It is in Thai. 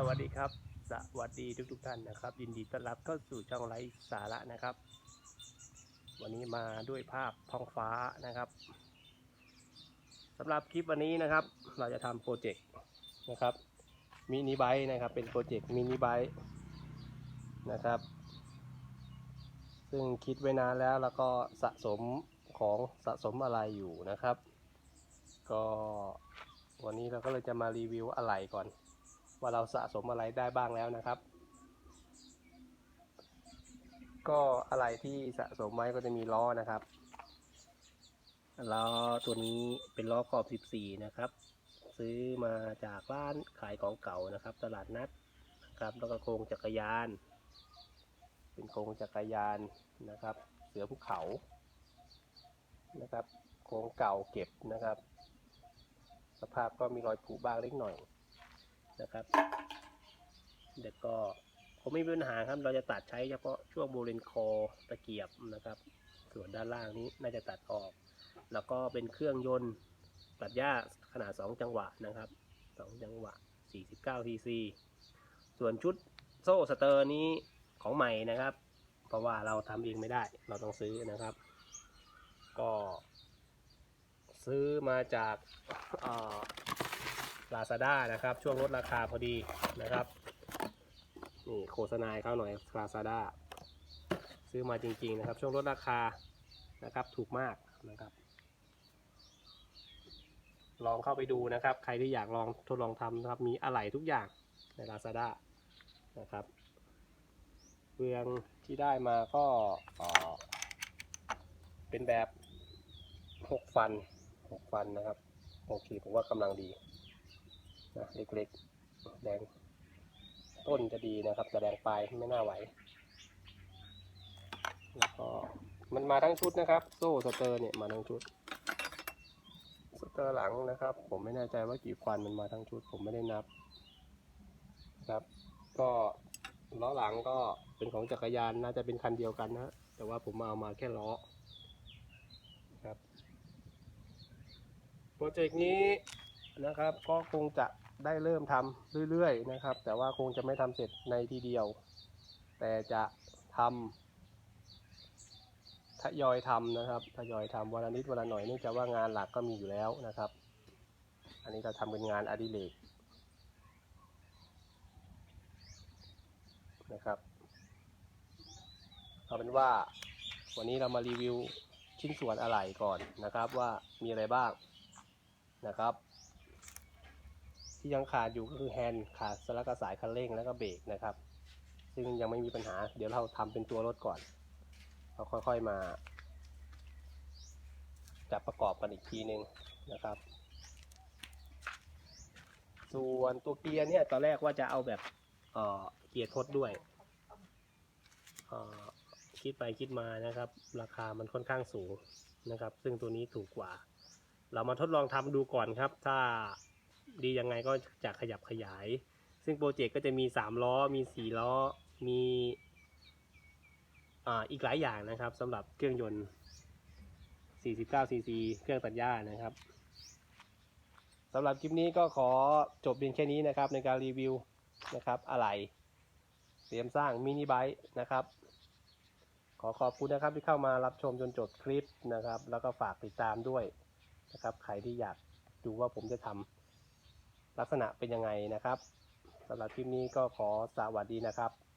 สวัสดีครับ สวัสดีทุกทุกๆท่านนะครับ ยินดีต้อนรับเข้าสู่ช่องไลฟ์สาระนะครับ วันนี้มาด้วยภาพท้องฟ้านะครับสำหรับคลิปวันนี้นะครับ เราจะทำโปรเจกต์นะครับมินิไบค์นะครับ เป็นโปรเจกต์มินิไบค์นะครับ ซึ่งคิดไว้นานแล้วแล้วก็สะสมของสะสมอะไรอยู่นะครับ ก็วันนี้เราก็เลยจะมารีวิวอะไรก่อน ว่าเราสะสมอะไรได้บ้างแล้วนะครับ ก็อะไรที่สะสมไว้ก็จะมีล้อนะครับล้อตัวนี้เป็นล้อขอบ 14 นะครับ ซื้อมาจากร้านขายของเก่านะครับ ตลาดนัดนะครับ แล้วก็โครงจักรยาน เป็นโครงจักรยานนะครับ เสือภูเขานะครับ โครงเก่าเก็บนะครับ สภาพก็มีรอยผุบ้างเล็กหน่อย นะครับเด็กก็คงไม่มีปัญหาครับ เราจะตัดใช้เฉพาะช่วงบริเวณคอตะเกียบนะครับ ส่วนด้านล่างนี้น่าจะตัดออก แล้วก็เป็นเครื่องยนต์ตัดหญ้าขนาด 2 จังหวะนะครับ 2 จังหวะ 49 cc ส่วนชุดโซ่สเตอร์นี้ของใหม่นะครับ เพราะว่าเราทำเองไม่ได้ เราต้องซื้อนะครับ ก็ซื้อมาจาก ลาซาด้านะครับ ช่วงลดราคาพอดีนะครับ นี่โฆษณาให้เขาหน่อยลาซาด้าซื้อมาจริงๆนะครับ ช่วงลดราคานะครับถูกมากนะครับ ลองเข้าไปดูนะครับ ใครที่อยากลองทดลองทำนะครับ มีอะไหล่ทุกอย่างใน Lazada นะครับเฟืองที่ได้มาก็เป็นแบบ 6 ฟัน 6 ฟันนะครับ โอเค ผมว่ากำลังดี เล็กๆแดงต้นจะดีนะครับแต่แดงปลายไม่น่าไหว แล้วก็มันมาทั้งชุดนะครับ โซ่สเตอร์เนี่ยมาทั้งชุด สเตอร์หลังนะครับ ผมไม่แน่ใจว่ากี่ฟันมันมาทั้งชุด ผมไม่ได้นับนะครับ ก็ล้อหลังก็เป็นของจักรยานน่าจะเป็นคันเดียวกันนะแต่ว่าผมมาเอามาแค่ล้อครับโปรเจกต์นี้นะครับก็คงจะ ได้เริ่มทำเรื่อยๆนะครับ แต่ว่าคงจะไม่ทำเสร็จในทีเดียว แต่จะทำทยอยทำนะครับทยอยทำวันละนิดวันละหน่อยเนื่องจากว่างานหลักก็มีอยู่แล้วนะครับ อันนี้เราทำเป็นงานอดิเรกนะครับเอาเป็นว่าวันนี้เรามารีวิวชิ้นส่วนอะไหล่ก่อนนะครับว่ามีอะไรบ้างนะครับ ที่ยังขาดอยู่ก็คือแฮนด์ขาดสลักกระสายคันเร่งแล้วก็เบรกนะครับ ซึ่งยังไม่มีปัญหา เดี๋ยวเราทำเป็นตัวรถก่อนเราค่อยๆมาจับประกอบกันอีกทีหนึ่งนะครับ ส่วนตัวเกียร์เนี่ยตอนแรกว่าจะเอาแบบเออเกียร์ทดด้วยเออคิดไปคิดมานะครับ ราคามันค่อนข้างสูงนะครับ ซึ่งตัวนี้ถูกกว่า เรามาทดลองทำดูก่อนครับ ถ้า ดียังไงก็จะขยับขยาย ซึ่งโปรเจกต์ก็จะมี 3 ล้อ มี 4 ล้อ มีอ่าอีกหลายอย่างนะครับสำหรับเครื่องยนต์ 49 cc เครื่องตัดหญ้านะครับสำหรับคลิปนี้ก็ขอจบเพียงแค่นี้นะครับในการรีวิวนะครับอะไรเตรียมสร้างมินิไบค์นะครับ ขอขอบคุณนะครับที่เข้ามารับชมจนจบคลิปนะครับ แล้วก็ฝากติดตามด้วยนะครับ ใครที่อยากดูว่าผมจะทำ ลักษณะเป็นยังไงนะครับสำหรับคลิปนี้ก็ขอสวัสดีนะครับ